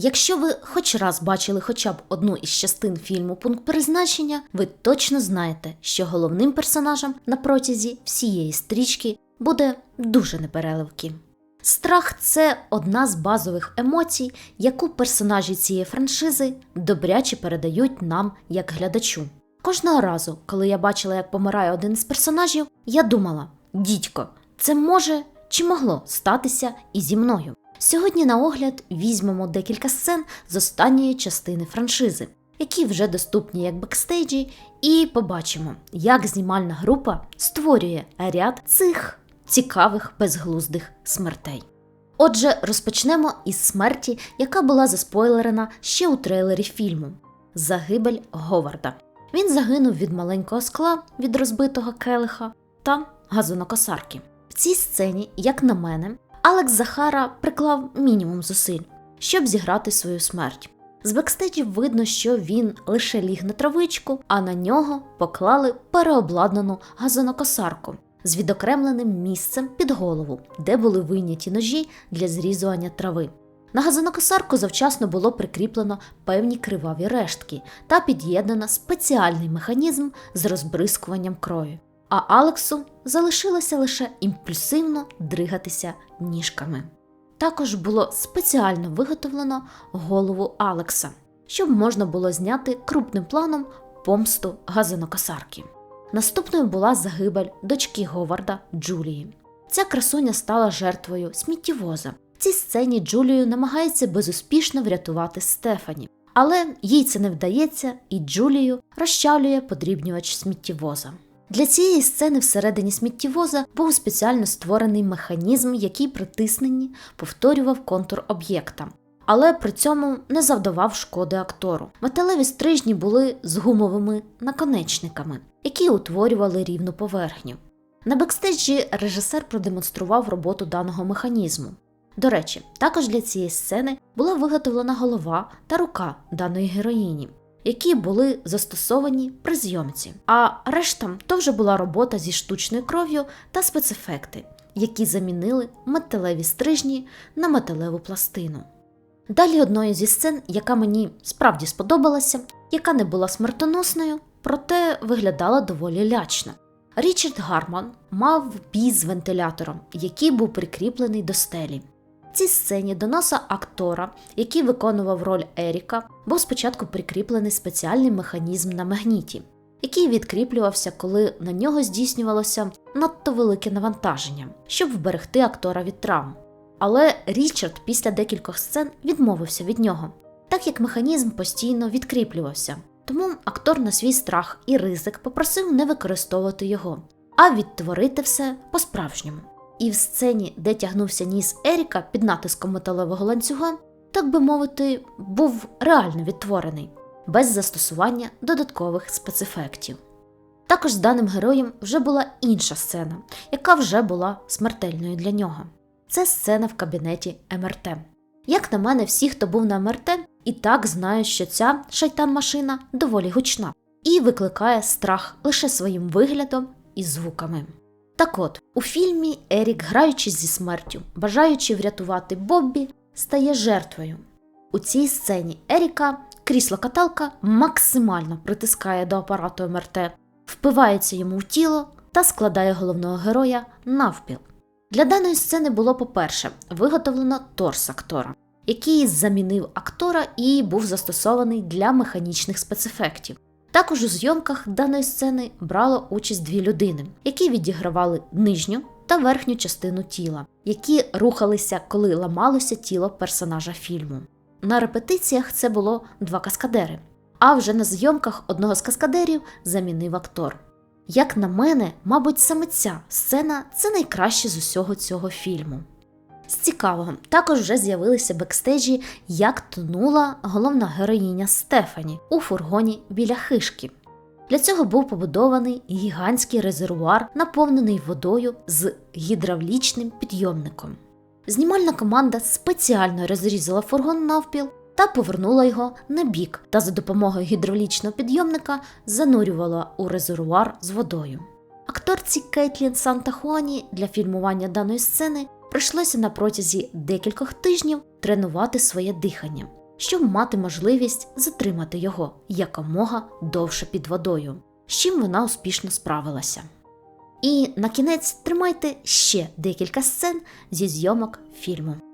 Якщо ви хоч раз бачили хоча б одну із частин фільму Пункт призначення, ви точно знаєте, що головним персонажем на протязі всієї стрічки буде дуже непереливки. Страх це одна з базових емоцій, яку персонажі цієї франшизи добряче передають нам як глядачу. Кожного разу, коли я бачила, як помирає один із персонажів, я думала: дідько, це може чи могло статися і зі мною. Сьогодні на огляд візьмемо декілька сцен з останньої частини франшизи, які вже доступні як бекстейджі, і побачимо, як знімальна група створює ряд цих цікавих безглуздих смертей. Отже, розпочнемо із смерті, яка була заспойлерена ще у трейлері фільму Загибель Говарда. Він загинув від маленького скла від розбитого келиха та газонокосарки. В цій сцені, як на мене, Алекс Захара приклав мінімум зусиль, щоб зіграти свою смерть. З бекстеджів видно, що він лише ліг на травичку, а на нього поклали переобладнану газонокосарку з відокремленим місцем під голову, де були вийняті ножі для зрізування трави. На газонокосарку завчасно було прикріплено певні криваві рештки та під'єднано спеціальний механізм з розбризкуванням крові. А Алексу залишилося лише імпульсивно дригатися ніжками. Також було спеціально виготовлено голову Алекса, щоб можна було зняти крупним планом помсту газонокосарки. Наступною була загибель дочки Говарда Джулії. Ця красуня стала жертвою сміттєвоза. В цій сцені Джулію намагається безуспішно врятувати Стефані, але їй це не вдається, і Джулію розчавлює подрібнювач сміттєвоза. Для цієї сцени всередині сміттєвоза був спеціально створений механізм, який при тисненні повторював контур об'єкта, але при цьому не завдавав шкоди актору. Металеві стрижні були з гумовими наконечниками, які утворювали рівну поверхню. На бекстейджі режисер продемонстрував роботу даного механізму. До речі, також для цієї сцени була виготовлена голова та рука даної героїні, які були застосовані при зйомці. А решта то вже була робота зі штучною кров'ю та спецефекти, які замінили металеві стрижні на металеву пластину. Далі одною зі сцен, яка мені справді сподобалася, яка не була смертоносною, проте виглядала доволі лячно. Річард Гарман мав бій з вентилятором, який був прикріплений до стелі. Цій сцені до носа актора, який виконував роль Еріка, був спочатку прикріплений спеціальний механізм на магніті, який відкріплювався, коли на нього здійснювалося надто велике навантаження, щоб вберегти актора від травм. Але Річард після декількох сцен відмовився від нього, так як механізм постійно відкріплювався. Тому актор на свій страх і ризик попросив не використовувати його, а відтворити все по-справжньому. І в сцені, де тягнувся ніс Еріка під натиском металевого ланцюга, так би мовити, був реально відтворений, без застосування додаткових спецефектів. Також з даним героєм вже була інша сцена, яка вже була смертельною для нього. Це сцена в кабінеті МРТ. Як на мене, всі, хто був на МРТ, і так знають, що ця шайтан-машина доволі гучна і викликає страх лише своїм виглядом і звуками. Так от, у фільмі Ерік, граючи зі смертю, бажаючи врятувати Боббі, стає жертвою. У цій сцені Еріка крісло-каталка максимально притискає до апарату МРТ, впивається йому в тіло та складає головного героя навпіл. Для даної сцени було, по-перше, виготовлено торс актора, який замінив актора і був застосований для механічних спецефектів. Також у зйомках даної сцени брало участь дві людини, які відігравали нижню та верхню частину тіла, які рухалися, коли ламалося тіло персонажа фільму. На репетиціях це було два каскадери, а вже на зйомках одного з каскадерів замінив актор. Як на мене, мабуть, саме ця сцена це найкраще з усього цього фільму. З цікавого, також вже з'явилися бекстейджі, як тонула головна героїня Стефані у фургоні біля хишки. Для цього був побудований гігантський резервуар, наповнений водою з гідравлічним підйомником. Знімальна команда спеціально розрізала фургон навпіл та повернула його на бік та за допомогою гідравлічного підйомника занурювала у резервуар з водою. Акторці Кейтлін Санта-Хуані для фільмування даної сцени прийшлося на протязі декількох тижнів тренувати своє дихання. щоб мати можливість затримати його якомога довше під водою, з чим вона успішно справилася. І на кінець тримайте ще декілька сцен зі зйомок фільму.